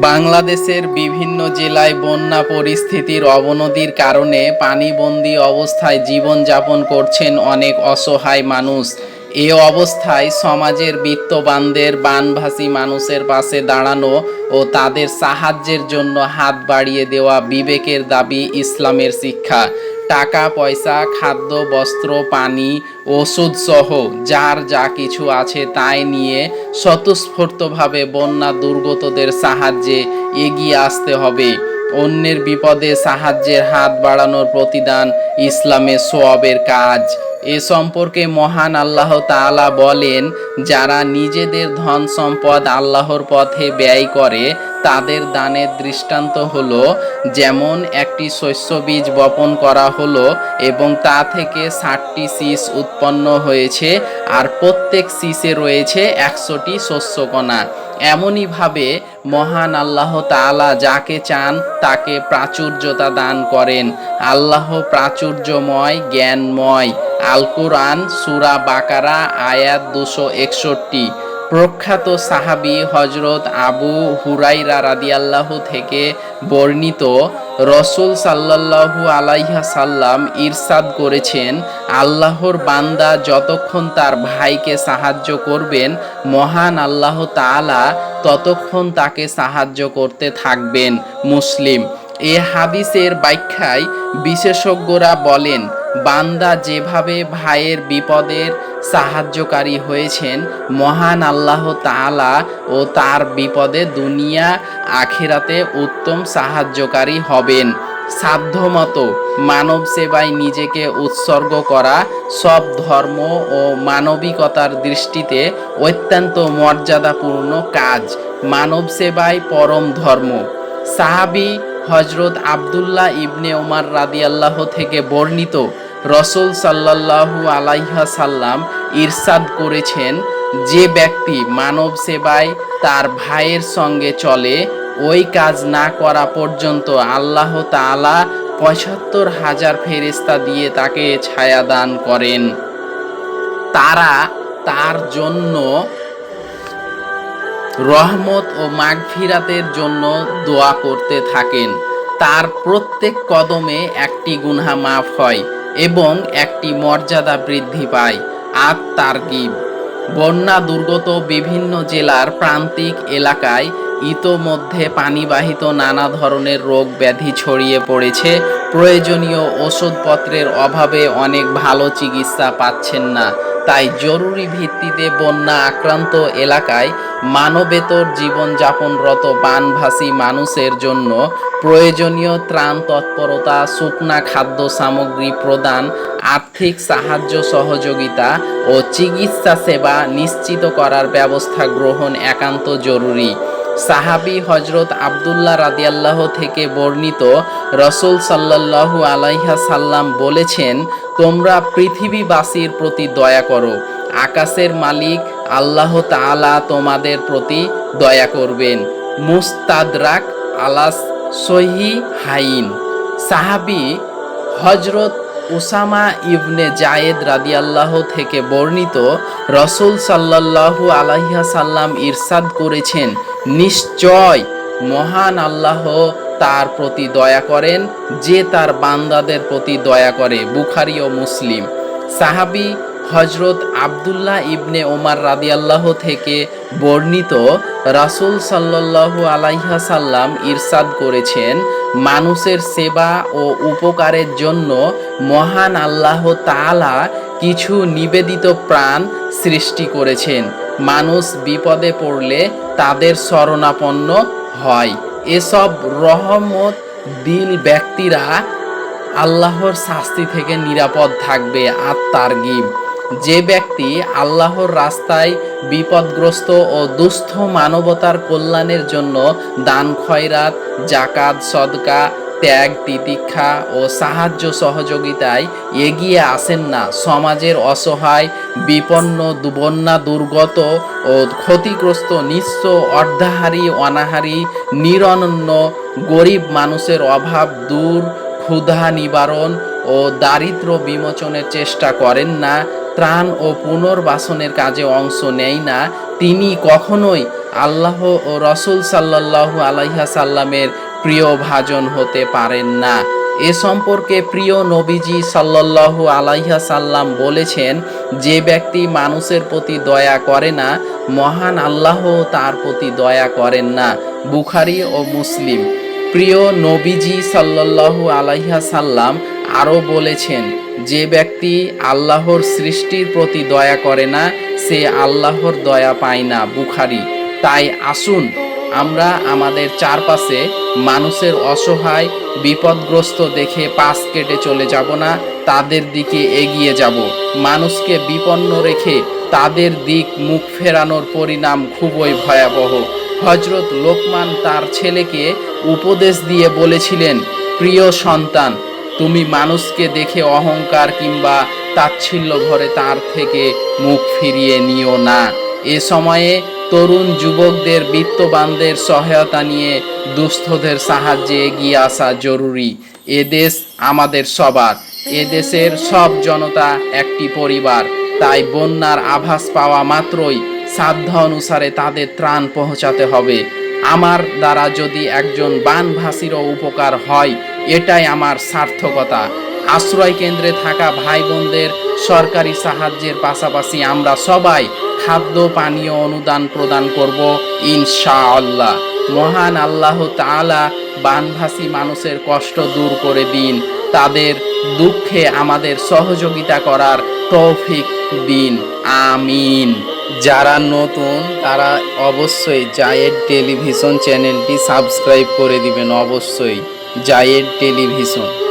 বাংলাদেশের বিভিন্ন জেলায় বন্যা পরিস্থিতির অবনতির কারণে পানিবন্দী অবস্থায় জীবনযাপন করছেন অনেক অসহায় মানুষ। এ অবস্থায় সমাজের বিত্তবানদের বানভাসী মানুষের পাশে দাঁড়ানো ও তাদের সাহায্যের জন্য হাত বাড়িয়ে দেওয়া বিবেকের দাবি ইসলামের শিক্ষা। টাকা, পয়সা, খাদ্য, বস্ত্র, পানি ওষুধ সহ যার যা কিছু আছে তাই নিয়ে স্বতঃস্ফূর্তভাবে বন্যা দুর্গতদের সাহায্যে এগিয়ে আসতে হবে। অন্যের বিপদে সাহায্যের হাত বাড়ানোর প্রতিদান ইসলামের সোয়াবের কাজ। এ সম্পর্কে মহান আল্লাহ তাআলা বলেন, যারা নিজেদের ধন সম্পদ আল্লাহর পথে ব্যয় করে, তাদের দানের দৃষ্টান্ত হলো যেমন একটি শস্য বীজ বপন করা হলো এবং তা থেকে ষাটটি শীষ উৎপন্ন হয়েছে, আর প্রত্যেক শীষে রয়েছে একশোটি শস্যকণা এমনইভাবে মহান আল্লাহ তালা যাকে চান তাকে প্রাচুর্যতা দান করেন। আল্লাহ প্রাচুর্যময়, জ্ঞানময়। আল কোরআন সুরা বাকারা, আয়াত দুশো একষট্টি। প্রখ্যাত সাহাবি হজরত আবু হুরাইরা রাদিয়াল্লাহু থেকে বর্ণিত রসুল সাল্লাল্লাহু আলাইহা সাল্লাম ইরশাদ করেছেন, আল্লাহর বান্দা যতক্ষণ তার ভাইকে সাহায্য করবেন, মহান আল্লাহ তাআলা ততক্ষণ তাকে সাহায্য করতে থাকবেন। মুসলিম। এ হাদিসের ব্যাখ্যায় বিশেষজ্ঞরা বলেন, বান্দা যেভাবে ভাইয়ের বিপদের সাহায্যকারী হয়েছেন মহান আল্লাহ তালা ও তার বিপদে দুনিয়া আখেরাতে উত্তম সাহায্যকারী হবেন। সাধ্যমতো মানব সেবায় নিজেকে উৎসর্গ করা সব ধর্ম ও মানবিকতার দৃষ্টিতে অত্যন্ত মর্যাদাপূর্ণ কাজ। মানব সেবায় পরম ধর্ম। সাহাবি হজরত আবদুল্লাহ ইবনে ওমার রাদিয়াল্লাহ থেকে বর্ণিত রসুল সাল্লাল্লাহু আলাইহা সাল্লাম ইরশাদ করেছেন, যে ব্যক্তি মানব সেবায় তার ভাইয়ের সঙ্গে চলে, ওই কাজ না করা পর্যন্ত আল্লাহ তাআলা পঁচাত্তর হাজার ফেরেস্তা দিয়ে তাকে ছায়া দান করেন। তারা তার জন্য রহমত ও মাগফিরাতের জন্য দোয়া করতে থাকেন। তার প্রত্যেক কদমে একটি গুনহা মাফ হয়। এবং একটি মর্যাদা বৃদ্ধি পায়। আত তারগিব বন্যা দুর্গত বিভিন্ন জেলার প্রান্তিক এলাকায় ইতোমধ্যে পানিবাহিত নানা ধরনের রোগ ব্যাধি ছড়িয়ে পড়েছে। প্রয়োজনীয় ওষুধপত্রের অভাবে অনেক ভালো চিকিৎসা পাচ্ছেন না। তাই জরুরি ভিত্তিতে বন্যা আক্রান্ত এলাকায় মানবেতর জীবনযাপনরত বানভাসী মানুষের জন্য প্রয়োজনীয় ত্রাণ তৎপরতা, শুকনা খাদ্য সামগ্রী প্রদান, আর্থিক সাহায্য সহযোগিতা ও চিকিৎসা সেবা নিশ্চিত করার ব্যবস্থা গ্রহণ একান্ত জরুরি। সাহাবি হজরত আবদুল্লাহ রাদিয়াল্লাহ থেকে বর্ণিত রসুল সাল্লাল্লাহু আলাইহা সাল্লাম বলেছেন, তোমরা পৃথিবীবাসীর প্রতি দয়া করো। আকাশের মালিক আল্লাহ তাআলা তোমাদের প্রতি দয়া করবেন। মুস্তাদরাক আলাস সহি হাইন। সাহাবি হজরত উসামা ইবনে জায়েদ রাদিয়াল্লাহ থেকে বর্ণিত রসুল সাল্লাল্লাহু আলাইহা সাল্লাম ইরশাদ করেছেন নিশ্চয় মহান আল্লাহ তার প্রতি দয়া করেন, যে তার বান্দাদের প্রতি দয়া করে, বুখারি ও মুসলিম। সাহাবি হজরত আবদুল্লাহ ইবনে ওমার রাদিয়াল্লাহ থেকে বর্ণিত রাসূল সাল্লাল্লাহু আলাইহা সাল্লাম ইরশাদ করেছেন, মানুষের সেবা ও উপকারের জন্য মহান আল্লাহ তাআলা কিছু নিবেদিত প্রাণ সৃষ্টি করেছেন। মানুষ বিপদে পড়লে তাদের শরণাপন্ন হয়। এসব রহমত দিল ব্যক্তিরা আল্লাহর শাস্তি থেকে নিরাপদ থাকবে আত্মার গিব যে ব্যক্তি আল্লাহর রাস্তায় বিপদগ্রস্ত ও দুস্থ মানবতার কল্যাণের জন্য দান, খয়রাত জাকাত সদকা ত্যাগ, তিতিক্ষা ও সাহায্য সহযোগিতায় এগিয়ে আসেন না। সমাজের অসহায়, বিপন্ন দু- বন্যা দুর্গত ও ক্ষতিগ্রস্ত, নিঃস্ব, অর্ধাহারী, অনাহারী নিরন্ন গরিব মানুষের অভাব দূর, ক্ষুধা নিবারণ ও দারিদ্র বিমোচনের চেষ্টা করেন না, ত্রাণ ও পুনর্বাসনের কাজে অংশ নেয় না। তিনি কখনোই আল্লাহ ও রসুল সাল্লাল্লাহু আলাইহা সাল্লামের প্রিয় ভাজন হতে পারেন না। এ সম্পর্কে প্রিয় নবীজি সাল্লাল্লাহু আলাইহা সাল্লাম বলেছেন, যে ব্যক্তি মানুষের প্রতি দয়া করে না, মহান আল্লাহ তার প্রতি দয়া করেন না। বুখারি ও মুসলিম। প্রিয় নবীজি সাল্লাল্লাহু আলাইহা সাল্লাম আরও বলেছেন, যে ব্যক্তি আল্লাহর সৃষ্টির প্রতি দয়া করে না, সে আল্লাহর দয়া পায় না। বুখারি। তাই আসুন আমরা আমাদের চারপাশে মানুষের অসহায়, বিপদগ্রস্ত দেখে পাশ কেটে চলে যাব না, তাদের দিকে এগিয়ে যাব। মানুষকে বিপন্ন রেখে তাদের দিক মুখ ফেরানোর পরিণাম খুবই ভয়াবহ। হজরত লোকমান তার ছেলেকে উপদেশ দিয়ে বলেছিলেন, প্রিয় সন্তান, তুমি মানুষকে দেখে অহংকার কিংবা তাচ্ছিল্য ভরে তার থেকে মুখ ফিরিয়ে নিও না। এ সময়ে তরুণ যুবকদের, বিত্তবানদের সহায়তা নিয়ে দুস্থদের সাহায্যে এগিয়ে আসা জরুরি। এদেশ আমাদের সবার। এদেশের সব জনতা একটি পরিবার। তাই বন্যার আভাস পাওয়া মাত্রই সাধ্য অনুসারে তাদের ত্রাণ পৌঁছাতে হবে। আমার দ্বারা যদি একজন বানভাসীরও উপকার হয়, এটাই আমার সার্থকতা। আশ্রয় কেন্দ্রে থাকা ভাই বোনদের সরকারি সাহায্যের পাশাপাশি আমরা সবাই খাদ্য, পানীয় অনুদান প্রদান করব ইনশাআল্লাহ। মহান আল্লাহ তাআলা বানভাসী মানুষের কষ্ট দূর করে দিন। তাদের দুঃখে আমাদের সহযোগিতা করার তৌফিক দিন। আমিন। যারা নতুন, তারা অবশ্যই জায়েদ টেলিভিশন চ্যানেলটি সাবস্ক্রাইব করে দিবেন অবশ্যই। জায়েদ টেলিভিশন।